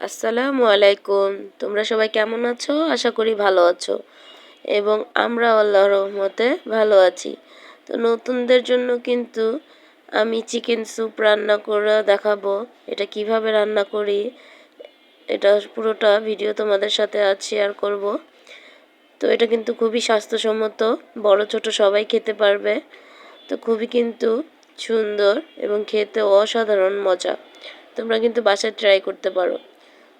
আসসালামু আলাইকুম। তোমরা সবাই কেমন আছো? আশা করি ভালো আছো। এবং আমরা আল্লাহ রহমতে ভালো আছি। তো নতুনদের জন্য কিন্তু আমি চিকেন স্যুপ রান্না করে দেখাবো। এটা কীভাবে রান্না করি, এটা পুরোটা ভিডিও তোমাদের সাথে আজ শেয়ার করব। তো এটা কিন্তু খুবই স্বাস্থ্যসম্মত, বড় ছোট সবাই খেতে পারবে। তো খুবই কিন্তু সুন্দর এবং খেতে অসাধারণ মজা। তোমরা কিন্তু বাসায় ট্রাই করতে পারো।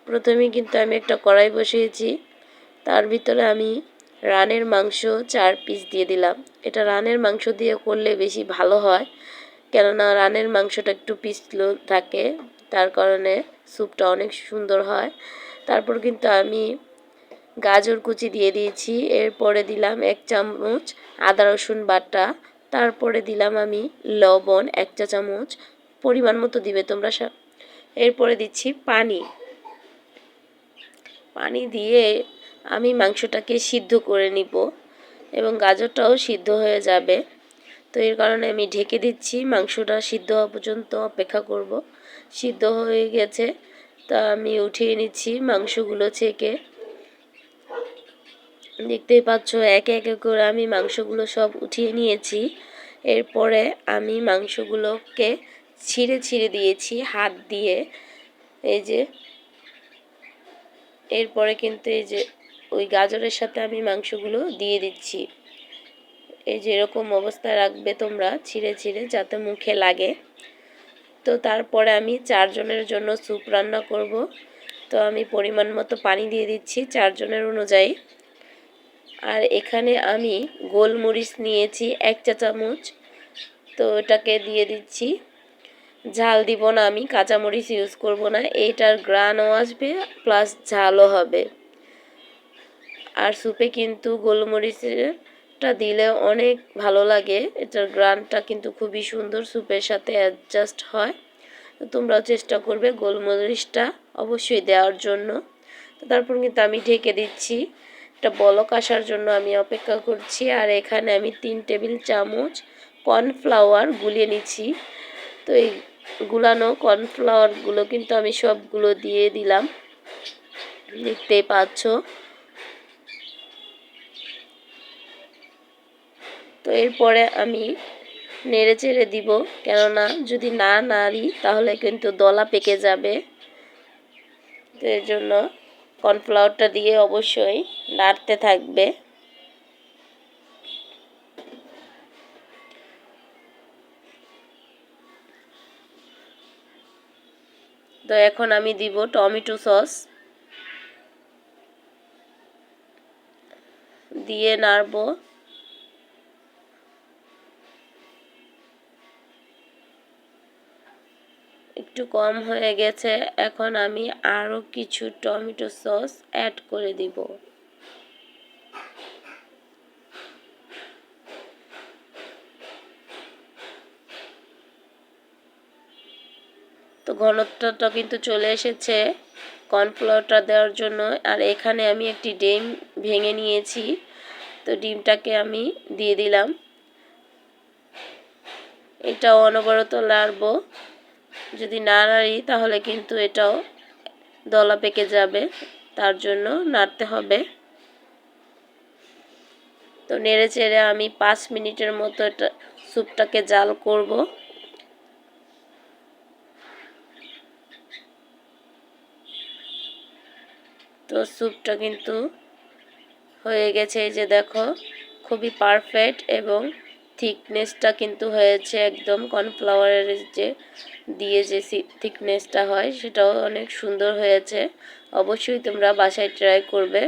প্রথমেই কিন্তু আমি একটা কড়াই বসিয়েছি। তার ভিতরে আমি রানের মাংস চার পিস দিয়ে দিলাম। এটা রানের মাংস দিয়ে করলে বেশি ভালো হয়। কেননা রানের মাংসটা একটু পিসলো থাকে, তার কারণে স্যুপটা অনেক সুন্দর হয়। তারপর কিন্তু আমি গাজর কুচি দিয়ে দিয়েছি। এরপরে দিলাম এক চামচ আদা রসুন বাটা। তারপরে দিলাম আমি লবণ এক চা চামচ। পরিমাণ মতো দিবে তোমরা এরপরে দিচ্ছি পানি। পানি দিয়ে আমি মাংসটাকে সিদ্ধ করে নিব এবং গাজরটাও সিদ্ধ হয়ে যাবে। তো এর কারণে আমি ঢেকে দিচ্ছি, মাংসটা সিদ্ধ হওয়া পর্যন্ত অপেক্ষা করব। সিদ্ধ হয়ে গেছে, তা আমি উঠিয়ে নিচ্ছি মাংসগুলো ছেঁকে। দেখতেই পাচ্ছ, একে একে করে আমি মাংসগুলো সব উঠিয়ে নিয়েছি। এরপরে আমি মাংসগুলোকে ছিঁড়ে ছিঁড়ে দিয়েছি হাত দিয়ে। এই যে এরপরে কিন্তু এই যে ওই গাজরের সাথে আমি মাংসগুলো দিয়ে দিচ্ছি। এই যে এরকম অবস্থায় রাখবে তোমরা ছিঁড়ে ছিঁড়ে যাতে মুখে লাগে। তো তারপরে আমি চারজনের জন্য স্যুপ রান্না করব। তো আমি পরিমাণ মতো পানি দিয়ে দিচ্ছি চারজনের অনুযায়ী। আর এখানে আমি গোলমরিচ নিয়েছি এক চা চামচ তো এটাকে দিয়ে দিচ্ছি। ঝাল দিব না আমি, কাঁচামরিচ ইউজ করব না, এইটার গ্রানও আসবে প্লাস ঝালও হবে। আর স্যুপে কিন্তু গোলমরিচটা দিলে অনেক ভালো লাগে, এটার গ্রানটা কিন্তু খুবই সুন্দর স্যুপের সাথে অ্যাডজাস্ট হয়। তো তোমরাও চেষ্টা করবে গোলমরিচটা অবশ্যই দেওয়ার জন্য। তারপর কিন্তু আমি ঢেকে দিচ্ছি, একটা বলক আসার জন্য আমি অপেক্ষা করছি, আর এখানে আমি তিন টেবিল চামচ কর্নফ্লাওয়ার গুলিয়ে নিচ্ছি। তো এই গুলানো কর্নফ্লাওয়ারগুলো কিন্তু আমি সবগুলো দিয়ে দিলাম। দেখতেই পাচ্ছ। তো এরপরে আমি নেড়ে চেড়ে দিব, কেননা যদি না নাড়ি তাহলে কিন্তু দলা পেকে যাবে। তো এর জন্য কর্নফ্লাওয়ারটা দিয়ে অবশ্যই নাড়তে থাকবে। তো এখন আমি দিব টমেটো সস। দিয়ে নাড়ব। একটু কম হয়ে গেছে, এখন আমি আরও কিছু টমেটো সস অ্যাড করে দিব। তো ঘনত্বটা কিন্তু চলে এসেছে কর্নফ্লাওয়ারটা দেওয়ার জন্য। আর এখানে আমি একটি ডিম ভেঙে নিয়েছি, তো ডিমটাকে আমি দিয়ে দিলাম। এটাও অনবরত লাড়ব যদি না নাড়ি তাহলে কিন্তু এটাও দলা পেকে যাবে, তার জন্য নাড়তে হবে। তো নেড়ে চেড়ে আমি পাঁচ মিনিটের মতো এটা স্যুপটাকে জাল করব। তো স্যুপটা কিন্তু হয়ে গেছে এই যে দেখো, খুবই পারফেক্ট এবং থিকনেসটা কিন্তু হয়েছে একদম কর্নফ্লাওয়ারের যে দিয়ে যে থিকনেসটা হয় সেটাও অনেক সুন্দর হয়েছে। অবশ্যই তোমরা বাসায় ট্রাই করবে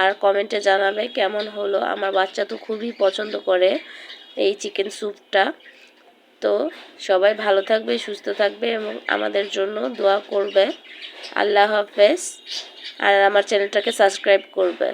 আর কমেন্টে জানাবে কেমন হলো। আমার বাচ্চা তো খুবই পছন্দ করে এই চিকেন স্যুপটা তো সবাই ভালো থাকবে, সুস্থ থাকবে এবং আমাদের জন্য দোয়া করবে। আল্লাহ হাফেজ। আর আমার চ্যানেলটাকে সাবস্ক্রাইব করবে।